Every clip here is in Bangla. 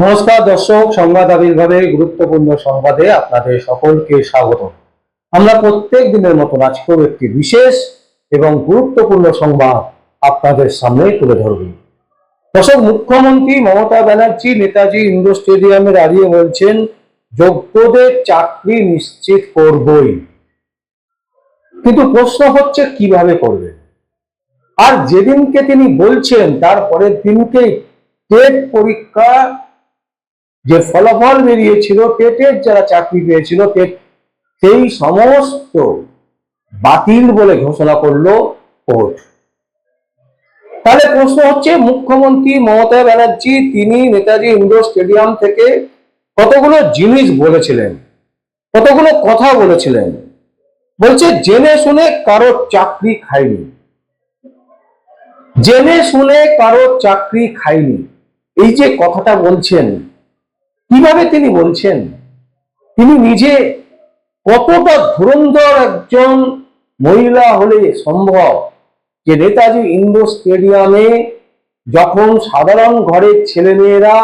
নমস্কার দর্শক, সংবাদ আবির্ভাবে গুরুত্বপূর্ণ সংবাদে আপনাদের সকলকে স্বাগত। আমরা প্রত্যেক দিনের মতন আজকেও একটি বিশেষ এবং গুরুত্বপূর্ণ সংবাদ আপনাদের সামনে তুলে ধরব। দর্শক, মুখ্যমন্ত্রী মমতা ব্যানার্জি, নেতাজি ইন্ডোর স্টেডিয়ামে দাঁড়িয়ে বলছেন, যোগ্যদের চাকরি নিশ্চিত করবই। কিন্তু প্রশ্ন হচ্ছে, কীভাবে করবেন? আর যেদিনকে তিনি বলছেন, তার পরের দিনকেই টেট পরীক্ষা যে ফলাফল বেরিয়েছিল টেটের যারা চাকরি পেয়েছিল টেট সেই সমস্ত বাতিল বলে ঘোষণা করল কোর্ট। তাহলে প্রশ্ন হচ্ছে, মুখ্যমন্ত্রী মমতা ব্যানার্জি, তিনি নেতাজি ইন্ডোর স্টেডিয়াম থেকে কতগুলো জিনিস বলেছিলেন? কতগুলো কথা বলেছিলেন? বলছে, জেনে শুনে কারোর চাকরি খায়নি। জেনে শুনে কারোর চাকরি খায়নি। এই যে কথাটা বলছেন কীভাবে তিনি বলছেন? তিনি নিজে কতটা ধুরন্ধর একজন মহিলা হলে সম্ভব যে নেতাজি ইন্ডোর স্টেডিয়ামে যখন সাধারণ ঘরের ছেলেমেয়েরা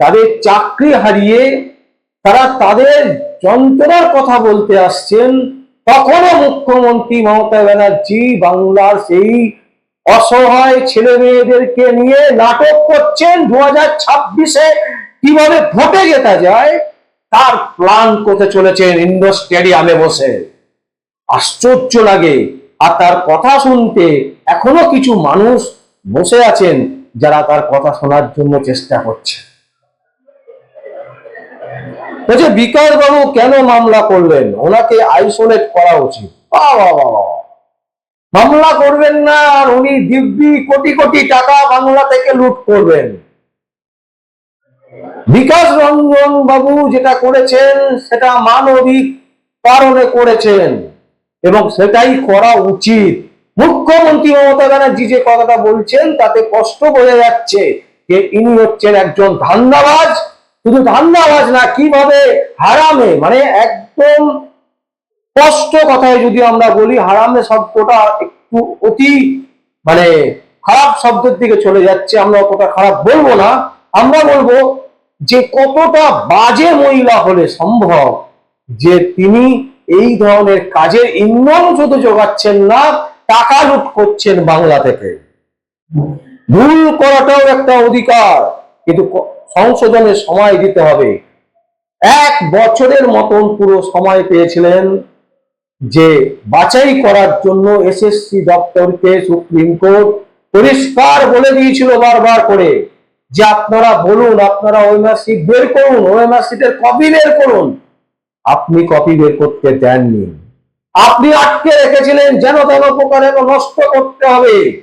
তাদের চাকরি হারিয়ে তারা তাদের যন্ত্রণার কথা বলতে আসছেন, তখনও মুখ্যমন্ত্রী মমতা ব্যানার্জি বাংলার সেই অসহায় ছেলে মেয়েদেরকে নিয়ে নাটক করছেন দু হাজার ছাব্বিশে। কীভাবে ভোটে জেতা যায়, তার প্ল্যান করতে চলেছেন ইন্ডোর স্টেডিয়ামে বসে। আশ্চর্য লাগে। আর তার কথা শুনতে এখনও কিছু মানুষ বসে আছেন যারা তার কথা শোনার জন্য চেষ্টা করছে। বলছে বিকাশ বাবু কেন মামলা করলেন? ওনাকে আইসোলেট করা উচিত। মামলা করবেন না, আর উনি দিব্যি কোটি কোটি টাকা বাংলা থেকে লুট করবেন। বিকাশ রঞ্জন বাবু যেটা করেছেন, সেটা মানবিক কারণে করেছেন এবং সেটাই করা উচিত। মুখ্যমন্ত্রী মমতা ব্যানার্জি যে কথাটা বলছেন, তাতে কষ্ট বোঝা যাচ্ছে যে ইনি হচ্ছেন একজন ধান্দাবাজ। শুধু ধান্দাবাজ না, কীভাবে হারামে মানে একদম স্পষ্ট কথায় যদি আমরা বলি, হারামে শব্দটা একটু অতি মানে খারাপ শব্দের দিকে চলে যাচ্ছে। আমরা অতটা খারাপ বলব না। আমরা বলব যে কতটা বাজে মহিলা হলে সম্ভব যে তিনি এই ধরনের কাজের ইন্ধন শুধু যোগাচ্ছেন না, টাকা লুট করছেন বাংলা থেকে। ভুল করাটাও একটা অধিকার, কিন্তু সংশোধনের সময় দিতে হবে। এক বছরের মতন পুরো সময় পেয়েছিলেন যে বাছাই করার জন্য এসএসসি দপ্তরকে সুপ্রিম কোর্ট পরিষ্কার বলে দিয়েছিল বারবার করে। যে আপনারা বলুন, আপনারা ওএমআর সিট বের করুন ওএমআর সিটের কপি বের করুন। আপনি কপি বের করতে দেননি। আপনি আটকে রেখেছিলেন, যেন তেন প্রকারে নষ্ট করতে হবে।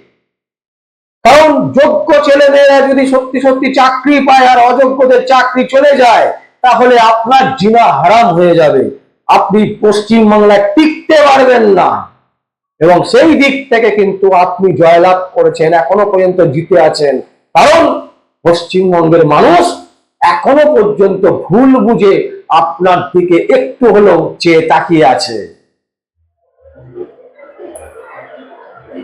কারণ যোগ্য ছেলে মেয়েরা যদি সত্যি সত্যি চাকরি পায় আর অযোগ্যদের চাকরি চলে যায়, তাহলে আপনার জিনা হারাম হয়ে যাবে। আপনি পশ্চিমবাংলায় টিকতে পারবেন না। এবং সেই দিক থেকে কিন্তু আপনি জয়লাভ করেছেন, এখনও পর্যন্ত জিতে আছেন। কারণ পশ্চিমবঙ্গের মানুষ এখনও পর্যন্ত ভুল বুঝে আপনার দিকে একটু হলেও চেয়ে তাকিয়ে আছে।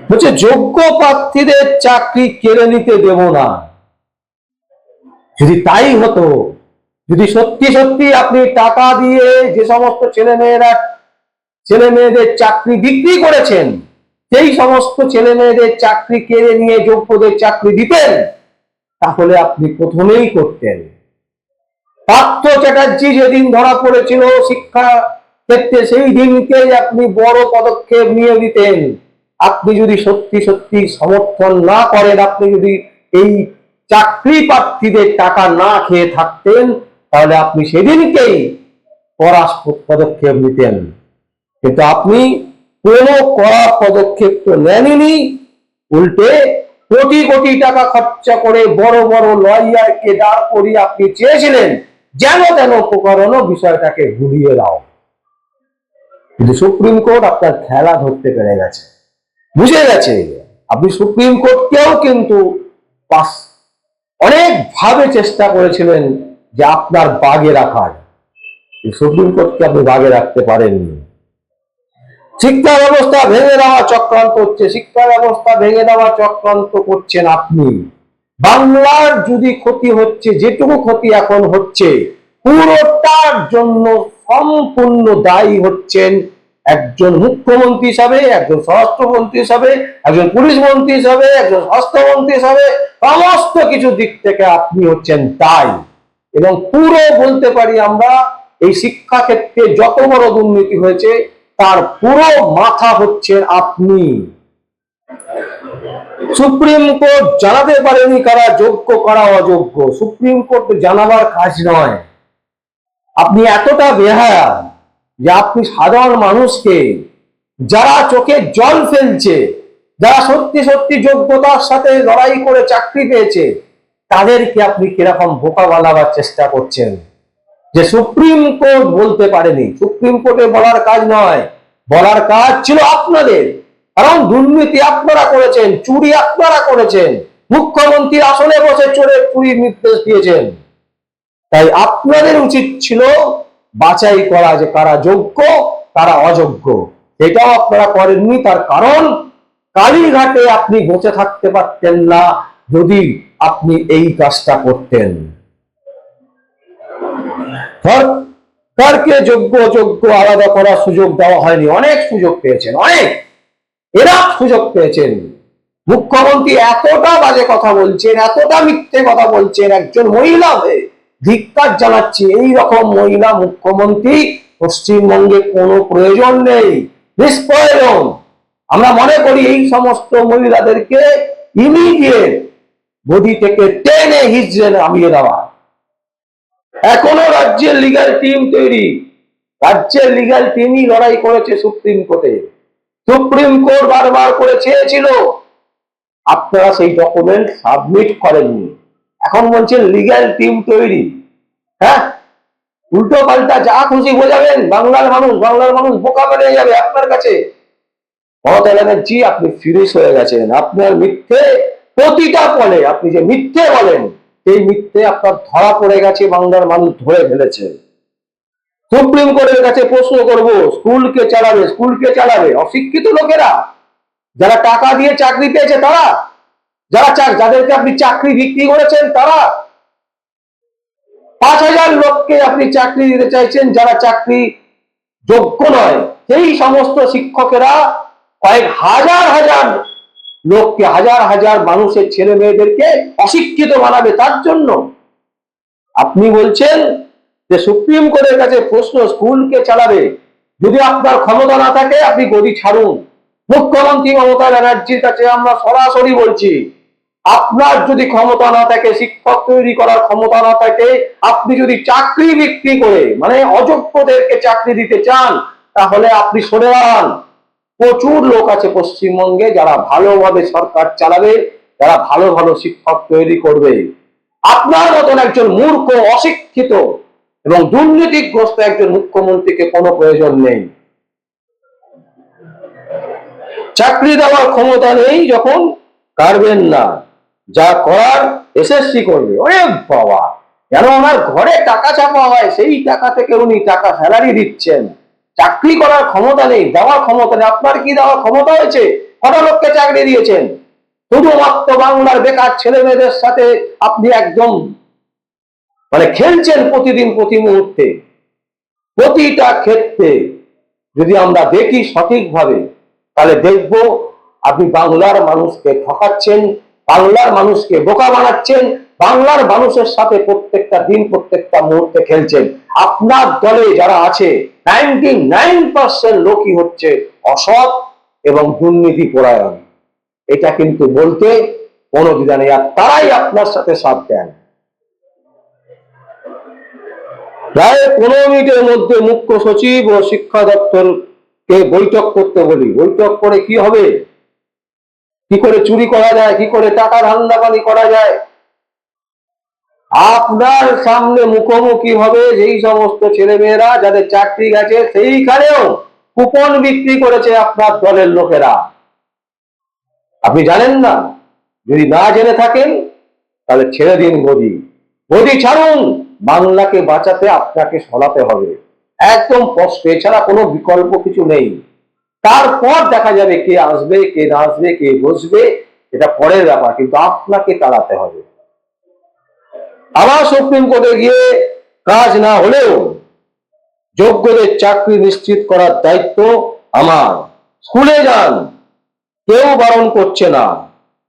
বলছে, যোগ্য প্রার্থীদের চাকরি কেড়ে নিতে দেব না। যদি তাই হতো, যদি সত্যি সত্যি আপনি টাকা দিয়ে যে সমস্ত ছেলে মেয়েরা ছেলে মেয়েদের চাকরি বিক্রি করেছেন, সেই সমস্ত ছেলে মেয়েদের চাকরি কেড়ে নিয়ে যোগ্যদের চাকরি দিতেন তাহলে আপনি প্রথমেই করতেন। পার্থ চ্যাটার্জি যেদিন ধরা পড়েছিল শিক্ষা ক্ষেত্রে, সেই দিনকেই আপনি বড় পদক্ষেপ নিয়ে দিতেন আপনি যদি সত্যি সত্যি সমর্থন না করেন, আপনি যদি এই চাকরি প্রার্থীদের টাকা না খেয়ে থাকতেন, তাহলে আপনি সেদিনকেই কড়া পদক্ষেপ নিতেন। কিন্তু আপনি কোনো কড়া পদক্ষেপ তো নেননি, উল্টে কোটি কোটি টাকা খরচা করে বড় বড় লয়ারকে দাঁড় করিয়ে আপনি চেয়েছিলেন, যেন তেন প্রকারণও বিষয়টাকে ঘুরিয়ে দাও কিন্তু সুপ্রিম কোর্ট আপনার খেলা ধরতে পেরে গেছে। বুঝে গেছে আপনি সুপ্রিম কোর্টকেও কিন্তু পাস। অনেক ভাবে চেষ্টা করেছিলেন যে আপনার বাগে রাখার। সুপ্রিম কোর্টকে আপনি বাগে রাখতে পারেননি। শিক্ষা ব্যবস্থা ভেঙে দেওয়া চক্রান্ত হচ্ছে, শিক্ষা ব্যবস্থা ভেঙে দেওয়া চক্রান্ত করছেন আপনি। বাংলার যদি ক্ষতি হচ্ছে, যেটুকু ক্ষতি এখন হচ্ছে, পুরোটার জন্য সম্পূর্ণ দায়ী হচ্ছেন একজন মুখ্যমন্ত্রী হিসাবে, একজন স্বরাষ্ট্রমন্ত্রী হিসাবে, একজন পুলিশ মন্ত্রী হিসাবে, একজন স্বাস্থ্যমন্ত্রী হিসাবে, সমস্ত কিছু দিক থেকে আপনি হচ্ছেন দায়ী। এবং পুরো বলতে পারি আমরা, এই শিক্ষা ক্ষেত্রে যত বড় দুর্নীতি হয়েছে তার পুরো মাথা হচ্ছে আপনি। সুপ্রিম কোর্ট জানাতে পারেনি কারা যোগ্য, কারা অযোগ্য। সুপ্রিম কোর্ট জানাবার কাজ নয়। আপনি এতটা বেহায়া যে আপনি সাধারণ মানুষকে যারা চোখে জল ফেলছে, যারা সত্যি সত্যি যোগ্যতার সাথে লড়াই করে চাকরি পেয়েছে, তাদেরকে আপনি কীরকম বোকা বানাবার চেষ্টা করছেন? যে সুপ্রিম কোর্ট বলতে পারেনি। সুপ্রিম কোর্টে বলার কাজ নয়। বলার কাজ ছিল আপনাদের। কারণ দুর্নীতি আপনারা করেছেন, চুরি আপনারা করেছেন, মুখ্যমন্ত্রীর আসনে বসে চোরে চুরি নির্দেশ দিয়েছেন। তাই আপনাদের উচিত ছিল বাছাই করা যে কারা যোগ্য, কারা অযোগ্য। এটাও আপনারা করেননি। তার কারণ, কালীঘাটে আপনি বসে থাকতে পারতেন না যদি আপনি এই কাজটা করতেন। সরকারকে যোগ্য, অযোগ্য, আলাদা করার সুযোগ দেওয়া হয়নি। অনেক সুযোগ পেয়েছেন, অনেক। এরা সুযোগ পেয়েছেন। মুখ্যমন্ত্রী এতটা বাজে কথা বলছেন, এতটা মিথ্যে কথা বলছেন, একজন মহিলা হয়ে ধিক্কার জানাচ্ছি, এই রকম মহিলা মুখ্যমন্ত্রী পশ্চিমবঙ্গে কোনো প্রয়োজন নেই। নিষ্প্রয়োজন আমরা মনে করি এই সমস্ত মহিলাদেরকে ইমিডিয়েট গদি থেকে টেনে হিজড়ে নামিয়ে দেওয়া। এখনও রাজ্যের লিগাল টিম তৈরি। রাজ্যের লিগাল টিমই লড়াই করেছে সুপ্রিম কোর্টে। সুপ্রিম কোর্ট বারবার করে চেয়েছিল, আপনারা সেই ডকুমেন্ট সাবমিট করেননি। এখন বলছেন লিগ্যাল টিম তৈরি। হ্যাঁ? উল্টো পাল্টা যা খুশি বোঝাবেন, বাংলার মানুষ বাংলার মানুষ বোকা বেড়ে যাবে আপনার কাছে। মমতা ব্যানার্জি আপনি ফিরিস হয়ে গেছেন। আপনার মিথ্যে প্রতিটা পলে আপনি যে মিথ্যে বলেন সেই মিথ্যে আপনার ধরা পড়ে গেছে বাংলার মানুষ ধরে ফেলেছে। সুপ্রিম কোর্টের কাছে প্রশ্ন করব স্কুলকে চালাবে? স্কুলকে চালাবে? অশিক্ষিত লোকেরা? যারা টাকা দিয়ে চাকরি পেয়েছে তারা? যারা যাদেরকে আপনি চাকরি বিক্রি করেছেন তারা? পাঁচ হাজার লোককে আপনি চাকরি দিতে চাইছেন যারা চাকরি যোগ্য নয়। সেই সমস্ত শিক্ষকেরা কয়েক হাজার হাজার লোককে হাজার হাজার মানুষের ছেলে মেয়েদেরকে অশিক্ষিত বানাবে তার জন্য। আপনি বলছেন যে সুপ্রিম কোর্টের কাছে প্রশ্ন স্কুলকে চালাবে? যদি আপনার ক্ষমতা না থাকে, আপনি গদি ছাড়ুন। মুখ্যমন্ত্রী মমতা ব্যানার্জির কাছে আমরা সরাসরি বলছি, আপনার যদি ক্ষমতা না থাকে, শিক্ষক তৈরি করার ক্ষমতা না থাকে, আপনি যদি চাকরি বিক্রি করে মানে অযোগ্যদেরকে চাকরি দিতে চান, তাহলে আপনি সরে দাঁড়ান। প্রচুর লোক আছে পশ্চিমবঙ্গে যারা ভালোভাবে সরকার চালাবে, যারা ভালো ভালো শিক্ষক তৈরি করবে। আপনার মতন একজন মূর্খ, অশিক্ষিত এবং দুর্নীতিগ্রস্ত একজন মুখ্যমন্ত্রীকে কোনো প্রয়োজন নেই। চাকরি দেওয়ার ক্ষমতা নেই যখন, কারবেন না। যা করার এসএসসি করবে। ওরে বাবা! কেন ওনার ঘরে টাকা চাপা হয়? সেই টাকা থেকে উনি টাকা স্যালারি দিচ্ছেন। চাকরি করার ক্ষমতা নেই, দেওয়ার ক্ষমতা নেই। আপনার কি দেওয়ার ক্ষমতা হয়েছে? কত লোককে চাকরি দিয়েছেন? শুধুমাত্র বাংলার বেকার ছেলে মেয়েদের সাথে আপনি একদম মানে খেলছেন প্রতিদিন, প্রতি মুহূর্তে। প্রতিটা ক্ষেত্রে যদি আমরা দেখি সঠিকভাবে, তাহলে দেখব আপনি বাংলার মানুষকে ঠকাচ্ছেন, বাংলার মানুষকে বোকা বানাচ্ছেন বাংলার মানুষের সাথে প্রত্যেকটা দিন, প্রত্যেকটা মুহূর্তে খেলছেন। আপনার দলে যারা আছে নাইনটি নাইন পার্সেন্ট লোকই হচ্ছে অসৎ এবং দুর্নীতি পরায়ণ। এটা কিন্তু বলতে কোনো দ্বিধা নেই, আর তারাই আপনার সাথে সাথ দেন। প্রায় পনেরো মিনিটের মধ্যে মুখ্য সচিব ও শিক্ষা দপ্তরকে বৈঠক করতে বলি। বৈঠক করে কি হবে? কি করে চুরি করা যায়? কি করে টাকা ধান্দাবানি করা যায়? আপনার সামনে মুখোমুখি হবে যেই সমস্ত ছেলেমেয়েরা যাদের চাকরি গেছে, সেইখানেও কুপন বিক্রি করেছে আপনার দলের লোকেরা। আপনি জানেন না? যদি না জেনে থাকেন, তাহলে ছেড়ে দিন গদি গদি ছাড়ুন! বাংলাকে বাঁচাতে আপনাকে সলাতে হবে। একদম স্পষ্ট এছাড়া কোনো বিকল্প কিছু নেই। তারপর দেখা যাবে কে আসবে, কে না আসবে, কে বসবে, এটা পরের ব্যাপার, কিন্তু আপনাকে তাড়াতে হবে। আবার সুপ্রিম কোর্টে গিয়ে কাজ না হলেও যোগ্যদের চাকরি নিশ্চিত করার দায়িত্ব আমার। স্কুলে যান, কেউ বারণ করছে না।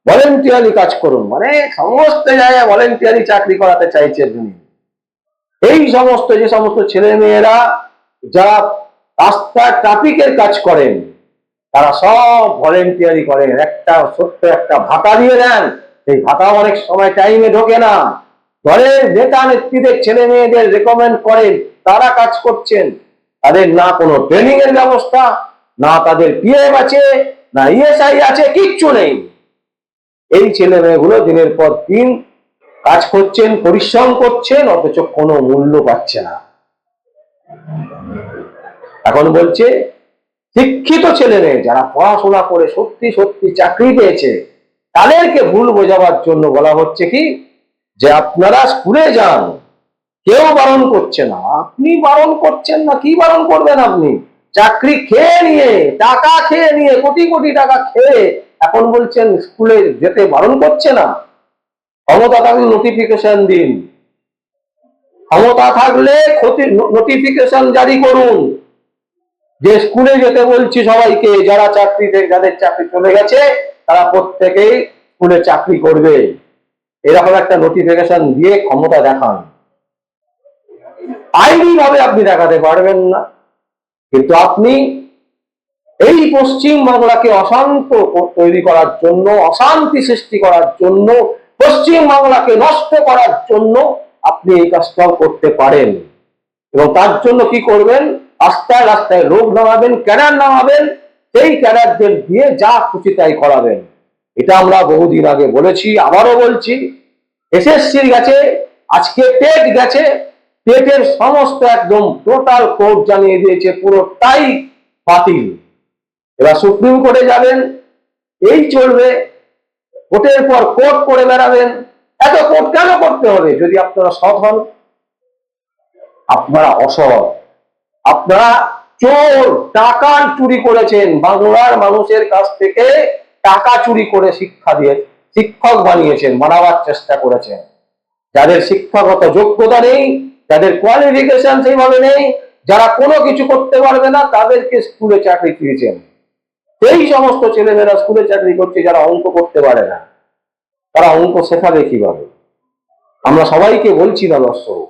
ভলেন্টিয়ারি কাজ করুন মানে সমস্ত জায়গায় ভলেন্টিয়ারি চাকরি করাতে চাইছেন তিনি এই সমস্ত, যে সমস্ত ছেলে মেয়েরা যারা রাস্তার ট্রাফিকের কাজ করেন, তারা সব ভলেন্টিয়ারি করেন। একটা ছোট্ট একটা ভাতা দিয়ে দেন। সেই ভাতা অনেক সময় টাইমে ঢোকে না। দলের নেতা নেত্রীদের, ছেলে মেয়েদের রেকমেন্ড করেন, তারা কাজ করছেন। তাদের না কোনো ট্রেনিং এর ব্যবস্থা, না তাদের পিএফ আছে, না ইএসআই আছে, কিচ্ছু নেই। এই ছেলে মেয়েগুলো দিনের পর দিন কাজ করছেন, পরিশ্রম করছেন, অথচ কোনো মূল্য পাচ্ছে না। এখন বলছে, শিক্ষিত ছেলে মেয়ে যারা পড়াশোনা করে সত্যি সত্যি চাকরি পেয়েছে, তাদেরকে ভুল বোঝাবার জন্য বলা হচ্ছে কি? যে আপনারা স্কুলে যান, কেউ বারণ করছে না। আপনি বারণ করছেন না, কি বারণ করবেন আপনি? চাকরি খেয়ে নিয়ে, টাকা খেয়ে নিয়ে, কোটি কোটি টাকা খেয়ে এখন বলছেন স্কুলে যেতে বারণ করছে না। ক্ষমতা থাকলে নোটিফিকেশন দিন। ক্ষমতা থাকলে ক্ষতি নোটিফিকেশন জারি করুন। যে স্কুলে যেতে বলছি সবাইকে, যারা চাকরিতে, যাদের চাকরি চলে গেছে, তারা প্রত্যেকেই স্কুলে চাকরি করবে। এরকম একটা নোটিফিকেশন দিয়ে ক্ষমতা দেখান। আইনি ভাবে আপনি দেখাতে পারবেন না। কিন্তু আপনি এই পশ্চিম বাংলাকে অশান্ত তৈরি করার জন্য, অশান্তি সৃষ্টি করার জন্য, পশ্চিম বাংলাকে নষ্ট করার জন্য আপনি এই কাজটাও করতে পারেন। এবং তার জন্য কি করবেন? রাস্তায় রাস্তায় লোক নামাবেন, ক্যাডার নামাবেন, সেই ক্যাডারদের দিয়ে যা খুশি তাই করাবেন। এটা আমরা বহুদিন আগে বলেছি, আবারও বলছি, এসএসসির গেছে আজকে টেট গেছে, টেটের সমস্ত একদম টোটাল কোর্ট জানিয়ে দিয়েছে, পুরোটাই বাতিল। এবার সুপ্রিম কোর্টে যাবেন, এই চলবে, কোর্টের পর কোর্ট করে বেড়াবেন, এত কোর্ট কেন করতে হবে, যদি আপনারা সৎ হন? আপনারা অসৎ। আপনারা চোর টাকা চুরি করেছেন, বাংলার মানুষের কাছ থেকে টাকা চুরি করে শিক্ষা দিয়ে শিক্ষক বানিয়েছেন, বানাবার চেষ্টা করেছেন। যাদের শিক্ষাগত যোগ্যতা নেই, যাদের কোয়ালিফিকেশন সেইভাবে নেই, যারা কোনো কিছু করতে পারবে না, তাদেরকে স্কুলে চাকরি দিয়েছেন সেই সমস্ত ছেলেমেয়েরা স্কুলে চাকরি করছে, যারা অঙ্ক করতে পারে না। তারা অঙ্ক শেখাবে কীভাবে? আমরা সবাইকে বলছি না, দর্শক,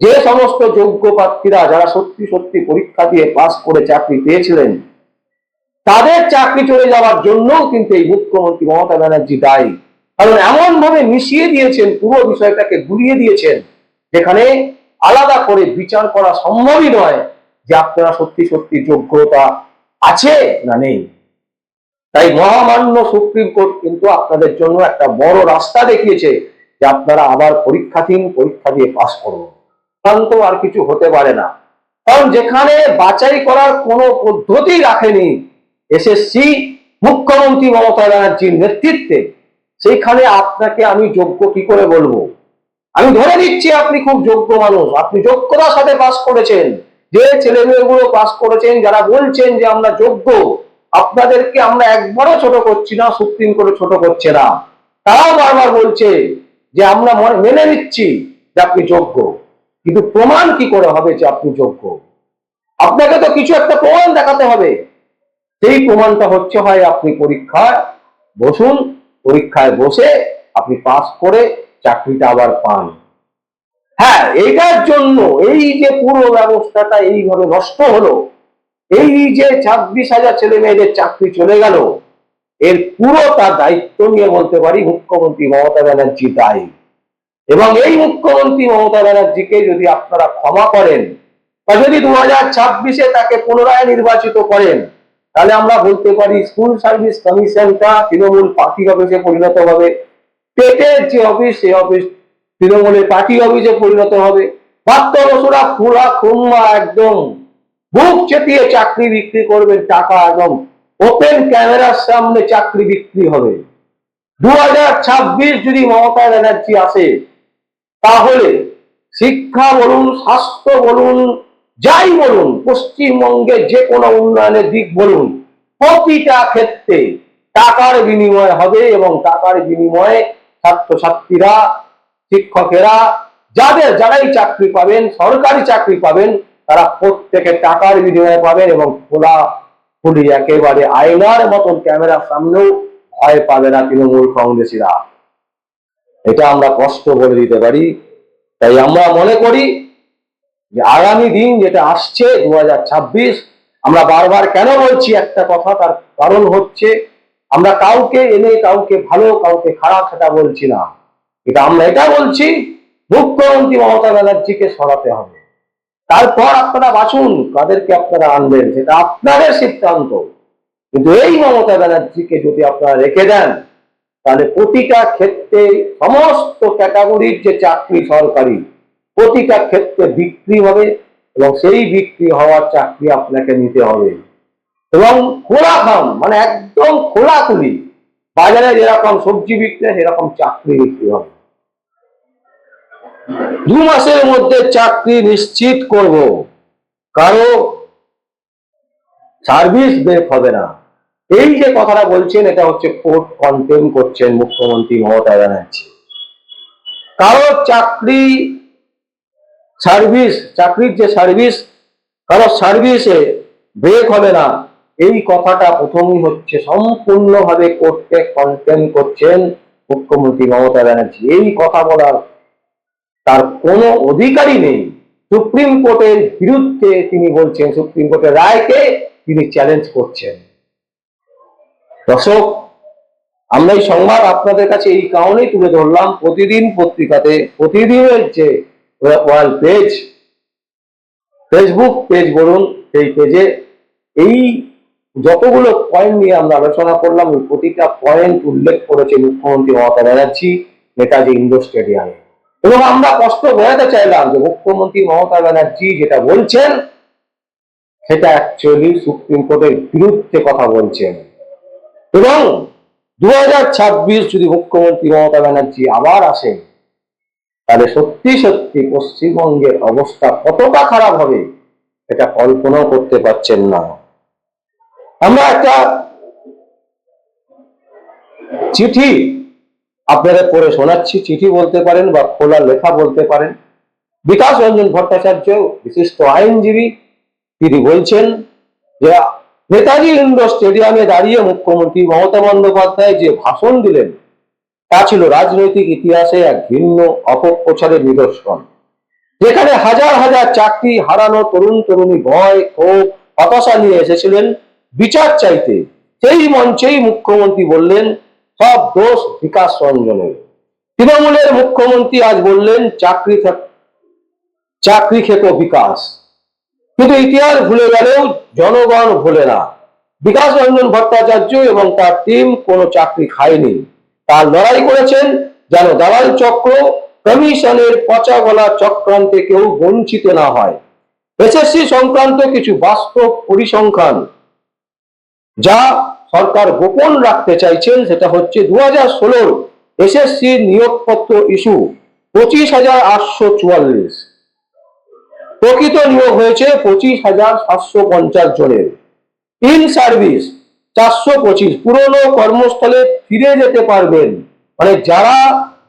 যে সমস্ত যোগ্য প্রার্থীরা, যারা সত্যি সত্যি পরীক্ষা দিয়ে পাস করে চাকরি পেয়েছিলেন তাদের চাকরি চলে যাওয়ার জন্য কিন্তু এই মুখ্যমন্ত্রী মমতা ব্যানার্জি দায়ী। কারণ এমন ভাবে মিশিয়ে দিয়েছেন, পুরো বিষয়টাকে গুলিয়ে দিয়েছেন, যেখানে আলাদা করে বিচার করা সম্ভবই নয় যে আপনারা সত্যি সত্যি যোগ্যতা আছে না নেই। তাই মহামান্য সুপ্রিম কোর্ট কিন্তু আপনাদের জন্য একটা বড় রাস্তা দেখিয়েছে যে আপনারা আবার পরীক্ষাধীন পরীক্ষা দিয়ে পাশ করুন। শান্ত আর কিছু হতে পারে না। কারণ যেখানে বাছাই করার কোনো পদ্ধতি রাখেনি এসএসসি মুখ্যমন্ত্রী মমতা ব্যানার্জির নেতৃত্বে। সেইখানে আপনাকে আমি যোগ্য কি করে বলব? আমি ধরে নিচ্ছি আপনি খুব যোগ্য মানুষ। আপনি যোগ্যতার সাথে পাস করেছেন। যে ছেলে মেয়েগুলো পাস করেছেন, যারা বলছেন যে আমরা যোগ্য, আপনাদেরকে আমরা একবারও ছোট করছি না, সুপ্রিম কোর্টে ছোট করছে না। তারাও বারবার বলছে যে আমরা মনে- মেনে নিচ্ছি যে আপনি যোগ্য। কিন্তু প্রমাণ কি করে হবে যে আপনি যোগ্য? আপনাকে তো কিছু একটা প্রমাণ দেখাতে হবে। সেই প্রমাণটা হচ্ছে হয় আপনি পরীক্ষায় বসুন, পরীক্ষায় বসে আপনি পাস করে চাকরিটা আবার পান। হ্যাঁ এটার জন্য এই যে পুরো ব্যবস্থাটা এইভাবে নষ্ট হলো, এই যে ছাব্বিশ হাজার ছেলে মেয়েদের চাকরি চলে গেল, এর পুরো তার দায়িত্ব নিয়ে বলতে পারি মুখ্যমন্ত্রী মমতা ব্যানার্জি দায়ী। এবং এই মুখ্যমন্ত্রী মমতা ব্যানার্জিকে যদি আপনারা ক্ষমা করেন, বা যদি দু হাজার ছাব্বিশে তাকে পুনরায় নির্বাচিত করেন তাহলে আমরা বলতে পারি স্কুল সার্ভিস কমিশনটা তৃণমূল পার্টি অফিসে পরিণত হবে। পেটের যে অফিস সেই অফিস তৃণমূলের পার্টি অফিসে পরিণত হবে। বসুরা খোলা খুম্মা একদম বুক চেপিয়ে চাকরি বিক্রি করবেন টাকা একদম। ওপেন ক্যামেরার সামনে চাকরি বিক্রি হবে। দু হাজার ছাব্বিশ যদি মমতা ব্যানার্জি আসে, তাহলে শিক্ষা বলুন, স্বাস্থ্য বলুন যাই বলুন, পশ্চিমবঙ্গে যে কোনো উন্নয়নের দিক বলুন, প্রতিটা ক্ষেত্রে টাকার বিনিময় হবে এবং টাকার বিনিময়ে ছাত্রছাত্রীরা, শিক্ষকেরা, যাদের যারাই চাকরি পাবেন, সরকারি চাকরি পাবেন, তারা প্রত্যেকে টাকার বিনিময়ে পাবেন এবং খোলা খুলি একেবারে আয়নার মতন ক্যামেরার সামনেও ভয় পাবে না তৃণমূল কংগ্রেসীরা। এটা আমরা কষ্ট করে দিতে পারি। তাই আমরা মনে করি যে আগামী দিন যেটা আসছে দু হাজার ছাব্বিশ, আমরা বারবার কেন বলছি একটা কথা, তার কারণ হচ্ছে আমরা কাউকে এনে, কাউকে ভালো, কাউকে খারাপ সেটা বলছি না। এটা আমরা এটা বলছি, মুখ্যমন্ত্রী মমতা ব্যানার্জিকে সরাতে হবে। তারপর আপনারা বাঁচুন, কাদেরকে আপনারা আনবেন, সেটা আপনাদের সিদ্ধান্ত। কিন্তু এই মমতা ব্যানার্জিকে যদি আপনারা রেখে দেন, তাহলে প্রতিটা ক্ষেত্রে সমস্ত ক্যাটাগরির যে চাকরি সরকারি প্রতিটা ক্ষেত্রে বিক্রি হবে এবং সেই বিক্রি হওয়ার চাকরি আপনাকে নিতে হবে। এবং খোলা খাম মানে একদম খোলাখুলি বাজারে যেরকম সবজি বিক্রি সেরকম চাকরি বিক্রি হবে। দু মাসের মধ্যে চাকরি নিশ্চিত করব। কারও সার্ভিস ব্রেক হবে না। এই যে কথাটা বলছেন, এটা হচ্ছে কোর্ট কন্টেম করছেন মুখ্যমন্ত্রী মমতা ব্যানার্জি। কারও চাকরি সার্ভিস, চাকরির যে সার্ভিস, কারও সার্ভিসে ব্রেক হবে না। এই কথাটা প্রথমই হচ্ছে, সম্পূর্ণভাবে করতে কন্টেম করছেন মুখ্যমন্ত্রী মমতা ব্যানার্জি। এই কথা বলার তার কোনো অধিকারই নেই। সুপ্রিম কোর্টের বিরুদ্ধে তিনি বলছেন, সুপ্রিম কোর্টের রায়কে তিনি চ্যালেঞ্জ করছেন। দর্শক, আমরা এই সংবাদ আপনাদের কাছে এই কারণেই তুলে ধরলাম, প্রতিদিন পত্রিকাতে, প্রতিদিনের যে ওয়াল পেজ ফেসবুক পেজ বলুন, সেই পেজে এই যতগুলো পয়েন্ট নিয়ে আমরা আলোচনা করলাম, ওই প্রতিটা পয়েন্ট উল্লেখ করেছে মুখ্যমন্ত্রী মমতা ব্যানার্জি, নেতাজি ইন্ডোর স্টেডিয়ামে। এবং আমরা কষ্ট বোঝাতে চাইলাম যে মুখ্যমন্ত্রী মমতা ব্যানার্জি যেটা বলছেন, সেটা অ্যাকচুয়ালি সুপ্রিম কোর্টের বিরুদ্ধে কথা বলছেন। এবং দু হাজার ছাব্বিশ যদি মুখ্যমন্ত্রী মমতা ব্যানার্জি আবার আসেন তাহলে সত্যি সত্যি পশ্চিমবঙ্গের অবস্থা কতটা খারাপ হবে, এটা কল্পনাও করতে পারছেন না। আমরা একটা চিঠি আপনাদের পড়ে শোনাচ্ছি, চিঠি বলতে পারেন বা খোলা লেখা বলতে পারেন। বিকাশ রঞ্জন ভট্টাচার্য বিশিষ্ট আইনজীবী, তিনি বলছেন যে নেতাজি ইন্ডোর স্টেডিয়ামে দাঁড়িয়ে মুখ্যমন্ত্রী মমতা বন্দ্যোপাধ্যায় যে ভাষণ দিলেন তা ছিল রাজনৈতিক ইতিহাসে এক ভিন্ন অপপ্রচারের নিদর্শন। যেখানে হাজার হাজার চাকরি হারানো তরুণ তরুণী ভয়, ক্ষোভ, হতাশা নিয়ে এসেছিলেন। বিচার চাইতে সেই মঞ্চেই মুখ্যমন্ত্রী বললেন, সব দোষ বিকাশ রঞ্জনের। তৃণমূলের মুখ্যমন্ত্রী আজ বললেন, চাকরি চাকরি খেত বিকাশ। কিন্তু ইতিহাস ভুলে গেলেও জনগণ ভুলে না। বিকাশ রঞ্জন ভট্টাচার্য এবং তার টিম কোনো চাকরি খায়নি। তার লড়াই করেছেন যেন দালাল চক্র কমিশনের পচা গলা চক্রান্তে কেউ বঞ্চিত না হয়। এসএসসি সংক্রান্ত কিছু বাস্তব পরিসংখ্যান যা সরকার গোপন রাখতে চাইছেন সেটা হচ্ছে দু হাজার ষোলোর এসএসসি নিয়োগপত্র ইস্যু পঁচিশ হাজার আটশো চুয়াল্লিশ। প্রকৃত নিয়োগ হয়েছে পঁচিশ হাজার সাতশো পঞ্চাশ জনের। ইন সার্ভিস চারশো পঁচিশ। পুরনো কর্মস্থলে ফিরে যেতে পারবেন। মানে যারা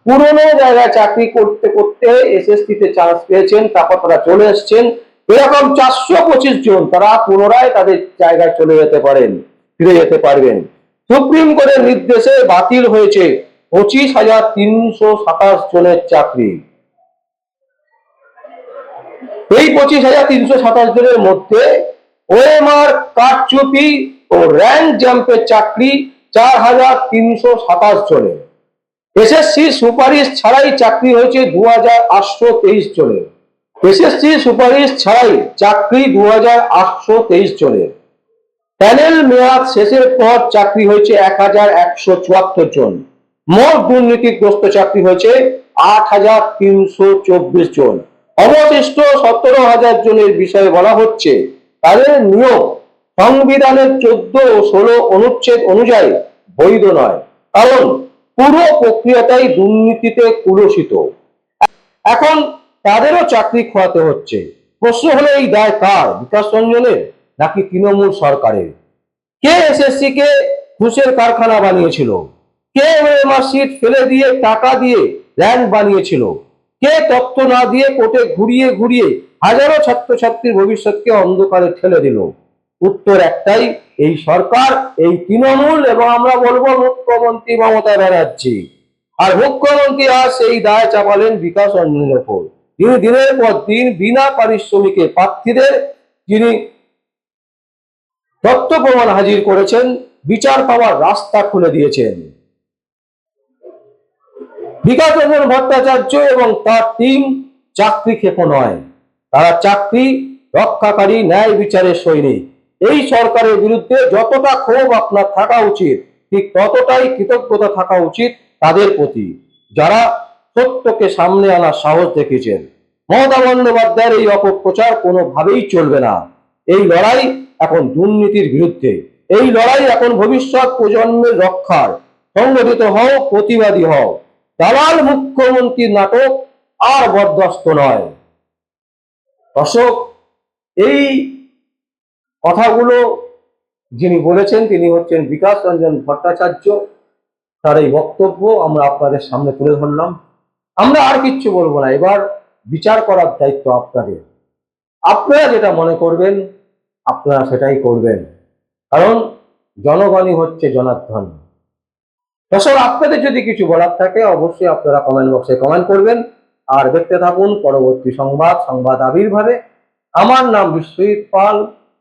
পুরনো জায়গায় চাকরি করতে করতে এসএসসি তে চান্স পেয়েছেন, তারপর তারা চলে এসছেন, এরকম চারশো পঁচিশ জন তারা পুনরায় তাদের জায়গায় চলে যেতে পারেন, ফিরে যেতে পারবেন। সুপ্রিম কোর্টের নির্দেশে বাতিল হয়েছে পঁচিশ হাজার তিনশো সাতাশ জনের চাকরি। এই পঁচিশ হাজার তিনশো সাতাশ জনের মধ্যে ওএমআর কারচুপি ও র্যাঙ্ক জাম্পের চাকরি চার হাজার তিনশো সাতাশ জনের এসএসসি সুপারিশ ছাড়াই চাকরি হয়েছে দু হাজার আটশো তেইশ জনের এসএসসি সুপারিশ ছাড়াই চাকরি দু হাজার আটশো তেইশ জনের প্যানেল মেয়াদ শেষের পর চাকরি হয়েছে এক হাজার একশো চুয়াত্তর জন। মোট দুর্নীতিগ্রস্ত চাকরি হয়েছে আট হাজার তিনশো চব্বিশ জন। অবশিষ্ট সতেরো হাজার জনের বিষয়ে বলা হচ্ছে, তাদের নিয়োগ সংবিধানের চোদ্দ ও ষোলো অনুচ্ছেদ অনুযায়ী বৈধ নয়, কারণ পুরো প্রক্রিয়াটাই দুর্নীতিতে কুলসিত। এখন তাদেরও চাকরি খোয়াতে হচ্ছে। প্রশ্ন হলো, এই দায় কার? বিকাশ রঞ্জনের নাকি তৃণমূল সরকারের? কে এসএসসি কে ঘুষের কারখানা বানিয়েছিল? কে ওএমআর সিট ফেলে দিয়ে টাকা দিয়ে র্যাঙ্ক বানিয়েছিল? কে তথ্য না দিয়ে কোর্টে ঘুরিয়ে ঘুরিয়ে হাজারো ছাত্রছাত্রীর ভবিষ্যৎকে অন্ধকারে ঠেলে দিল? উত্তর একটাই, এই সরকার, এই তৃণমূল এবং আমরা বলব মুখ্যমন্ত্রী মমতা ব্যানার্জি। আর মুখ্যমন্ত্রী আজ এই দায় চাপালেন বিকাশ রঞ্জনের ওপর। তিনি দিনের পর দিন বিনা পারিশ্রমিকে প্রার্থীদের যিনি তথ্য প্রমাণ হাজির করেছেন, বিচার পাওয়ার রাস্তা খুলে দিয়েছেন। বিকাশ রঞ্জন ভট্টাচার্য এবং তার টিম চাকরি খেপো নয় তারা চাকরি, রক্ষাকারী, ন্যায় বিচারের সৈনিক। এই সরকারের বিরুদ্ধে যতটা ক্ষোভ আপনার থাকা উচিত, ঠিক ততটাই কৃতজ্ঞতা থাকা উচিত তাদের প্রতি। যারা সত্যকে সামনে আনার সাহস দেখেছেন, মমতা বন্দ্যোপাধ্যায়ের এই অপপ্রচার কোনোভাবেই চলবে না। এই লড়াই এখন দুর্নীতির বিরুদ্ধে। এই লড়াই এখন ভবিষ্যৎ প্রজন্মের রক্ষার সংগঠিত হও, প্রতিবাদী হও। দালাল মুখ্যমন্ত্রীর নাটক আর বরদাস্ত নয়। দর্শক, এই কথাগুলো যিনি বলেছেন, তিনি হচ্ছেন বিকাশ রঞ্জন ভট্টাচার্য। তার এই বক্তব্য আমরা আপনাদের সামনে তুলে ধরলাম। আমরা আর কিচ্ছু বলব না। এবার বিচার করার দায়িত্ব আপনাদের। আপনারা যেটা মনে করবেন, আপনারা সেটাই করবেন। কারণ জনগণই হচ্ছে জনার্ধন দর্শক, আপনাদের যদি কিছু বলার থাকে, অবশ্যই আপনারা কমেন্ট বক্সে কমেন্ট করবেন। আর দেখতে থাকুন পরবর্তী সংবাদ সংবাদ আবির্ভাবে। আমার নাম বিশ্বজিৎ পাল।